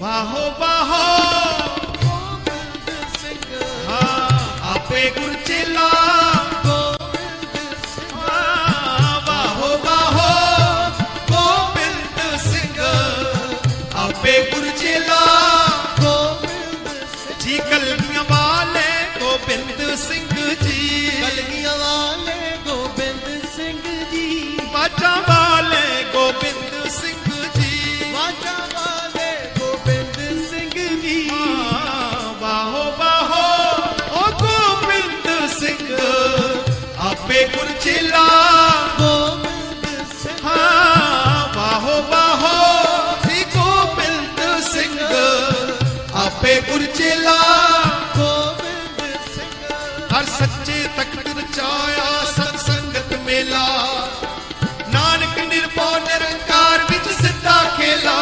ਵਾਹੋ ਵਾਹੋ ਗੋਬਿੰਦ ਸਿੰਘ ਹਾਂ ਆਪੇ ਗੁਰ ਉਰਜਲਾ ਗੋਬਿੰਦ ਸਿੰਘ ਹਰ ਸੱਚੇ ਤਖਤ ਰਚਾਇਆ ਸਤ ਸੰਗਤ ਮੇਲਾ ਨਾਨਕ ਨਿਰਭਉ ਨਿਰੰਕਾਰ ਵਿੱਚ ਸਿੱਧਾ ਖੇਲਾ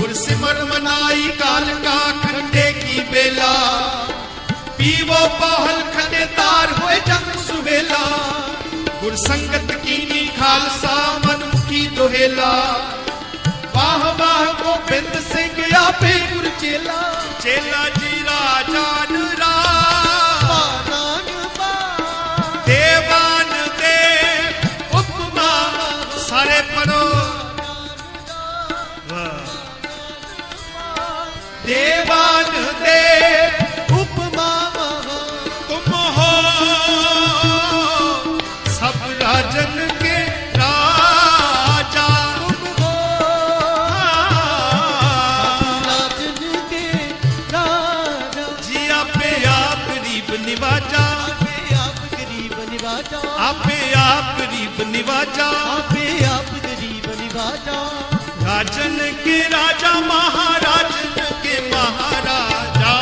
ਗੁਰ ਸਿਮਰ ਮਨਾਈ ਕਾਲ ਕਾ ਖੰਡੇ ਕੀ ਬੇਲਾ पीवो पहल खने तार होए जग सुहेला गुर संगत कीनी खालसा मन की दोहेला वाह वाह गोबिंद सिंह आपे गुरचेला ਚੇਲਾ ਜੀ ਰਾਜਾ ਨਰਾ ਦੇਵਾਨ ਦੇ ਉਪਮਾ ਸਾਰੇ ਪਰੋ ਦੇਵਾਨ ਦੇ निवाजा। आप गरीब निवाजा। आपे आप गरीब निवाजा। आपे आप गरीब निवाजा। राजन के राजा महाराज के महाराजा।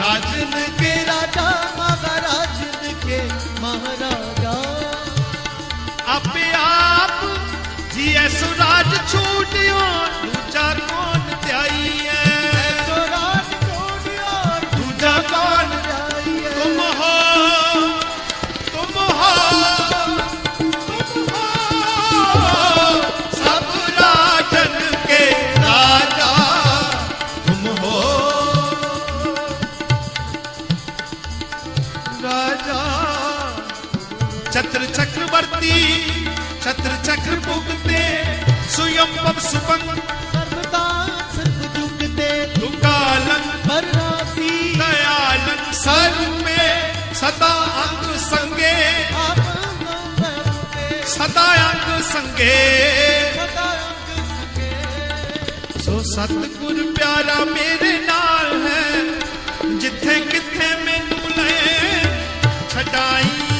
राजन के राजा महाराज के महाराजा। आपे आप जी ऐसो राज छोटियों दूजा कौन त्याई है? छत्र चक्र पुगते सुयम पव सुपन में सदा अंग संगे। सदा अंग संगे। सो सतगुर प्यारा मेरे नाल है जिथे किथे मैनू ले छटाई।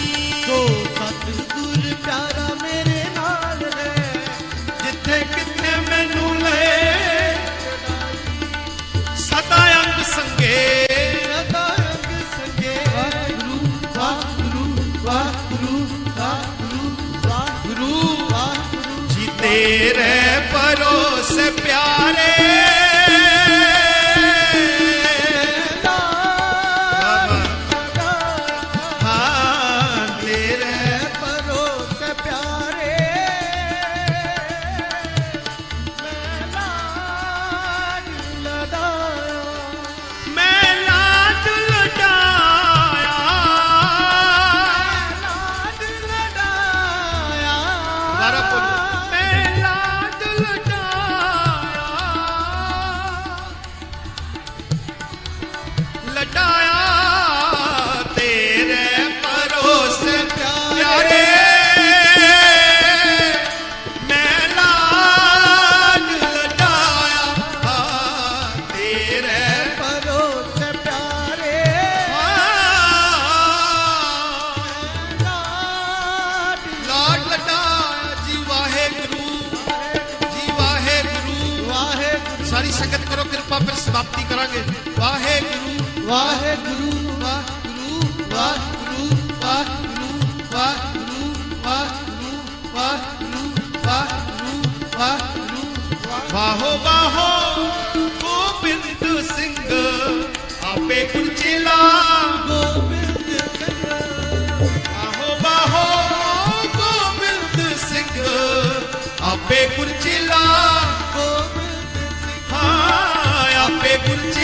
मेरे परोस प्यारे पाठ करो कृपा फिर समाप्ति करांगे वाहे गुरु वाहे गुरु वाह गुरु वाह गुरु वाह गुरु वाह गुरु वाह गुरु वाह गुरु वाह गुरु वाह गुरु वाहो कुर्ची